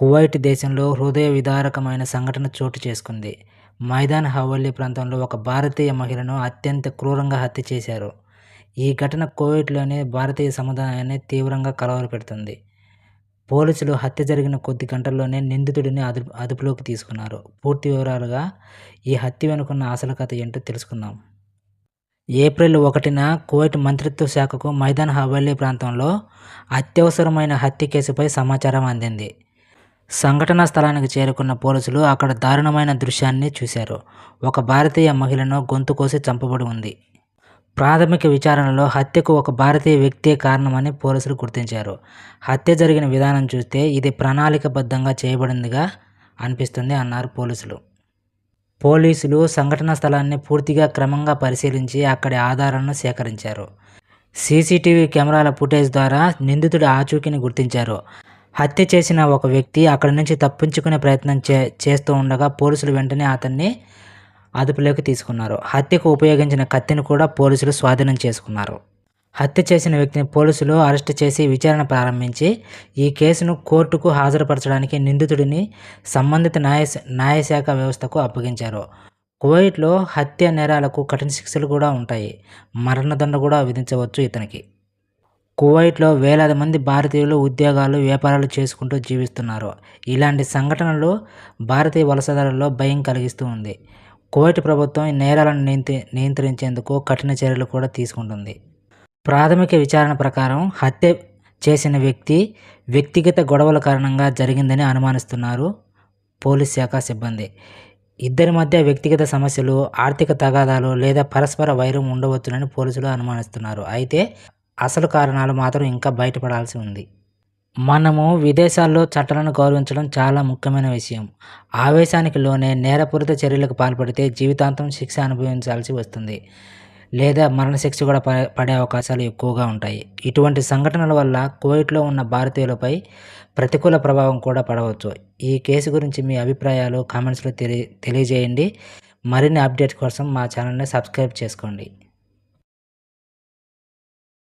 Kuwait దేశంలో హృదయ విదారకమైన సంఘటన చోటు చేసుకుంది. మైదాన్ హవల్లీ ప్రాంతంలో ఒక భారతీయ మహిళను అత్యంత క్రూరంగా హత్య చేశారు. ఈ ఘటన కువైట్లోని భారతీయ సముదాయాన్ని తీవ్రంగా కలవరపెడుతుంది పోలీసులు హత్య జరిగిన కొద్ది గంటల్లోనే నిందితుడిని అదుపు అదుపులోకి తీసుకున్నారు. పూర్తి వివరాలుగా ఈ హత్య వెనుకున్న అసలు కథ ఏంటో తెలుసుకుందాం. ఏప్రిల్ ఒకటిన కువైట్ మంత్రిత్వ శాఖకు మైదాన్ హవల్లీ ప్రాంతంలో అత్యవసరమైన హత్య కేసుపై సమాచారం అందింది. సంఘటనా స్థలానికి చేరుకున్న పోలీసులు అక్కడ దారుణమైన దృశ్యాన్ని చూశారు. ఒక భారతీయ మహిళను గొంతు కోసి చంపబడి ఉంది. ప్రాథమిక విచారణలో హత్యకు ఒక భారతీయ వ్యక్తే కారణమని పోలీసులు గుర్తించారు. హత్య జరిగిన విధానం చూస్తే ఇది ప్రణాళికబద్ధంగా చేయబడిందిగా అనిపిస్తుంది అన్నారు పోలీసులు. పోలీసులు సంఘటనా స్థలాన్ని పూర్తిగా క్రమంగా పరిశీలించి అక్కడి ఆధారాలను సేకరించారు. సీసీటీవీ కెమెరాల ఫుటేజ్ ద్వారా నిందితుడి ఆచూకీని గుర్తించారు. హత్య చేసిన ఒక వ్యక్తి అక్కడి నుంచి తప్పించుకునే ప్రయత్నం చే చేస్తూ ఉండగా పోలీసులు వెంటనే అతన్ని అదుపులోకి తీసుకున్నారు. హత్యకు ఉపయోగించిన కత్తిని కూడా పోలీసులు స్వాధీనం చేసుకున్నారు. హత్య చేసిన వ్యక్తిని పోలీసులు అరెస్ట్ చేసి విచారణ ప్రారంభించి ఈ కేసును కోర్టుకు హాజరుపరచడానికి నిందితుడిని సంబంధిత న్యాయ న్యాయశాఖ వ్యవస్థకు అప్పగించారు. కువైట్లో హత్య నేరాలకు కఠిన శిక్షలు కూడా ఉంటాయి. మరణదండ కూడా విధించవచ్చు ఇతనికి. కువైట్లో వేలాది మంది భారతీయులు ఉద్యోగాలు వ్యాపారాలు చేసుకుంటూ జీవిస్తున్నారు. ఇలాంటి సంఘటనలు భారతీయ వలసదారుల్లో భయం కలిగిస్తూ ఉంది. కువైట్ ప్రభుత్వం నేరాలను నియంత్రి నియంత్రించేందుకు కఠిన చర్యలు కూడా తీసుకుంటుంది. ప్రాథమిక విచారణ ప్రకారం హత్య చేసిన వ్యక్తి వ్యక్తిగత గొడవల కారణంగా జరిగిందని అనుమానిస్తున్నారు పోలీస్ శాఖ సిబ్బంది. ఇద్దరి మధ్య వ్యక్తిగత సమస్యలు ఆర్థిక తగాదాలు లేదా పరస్పర వైరం ఉండవచ్చునని పోలీసులు అనుమానిస్తున్నారు. అయితే అసలు కారణాలు మాత్రం ఇంకా బయటపడాల్సి ఉంది. మనము విదేశాల్లో చట్టాలను గౌరవించడం చాలా ముఖ్యమైన విషయం. ఆవేశానికి లోనే నేరపూరిత చర్యలకు పాల్పడితే జీవితాంతం శిక్ష అనుభవించాల్సి వస్తుంది. లేదా మరణశిక్ష కూడా పడే అవకాశాలు ఎక్కువగా ఉంటాయి. ఇటువంటి సంఘటనల వల్ల కువైట్లో ఉన్న భారతీయులపై ప్రతికూల ప్రభావం కూడా పడవచ్చు. ఈ కేసు గురించి మీ అభిప్రాయాలు కామెంట్స్లో తెలియ తెలియజేయండి. మరిన్ని అప్డేట్స్ కోసం మా ఛానల్ని సబ్స్క్రైబ్ చేసుకోండి.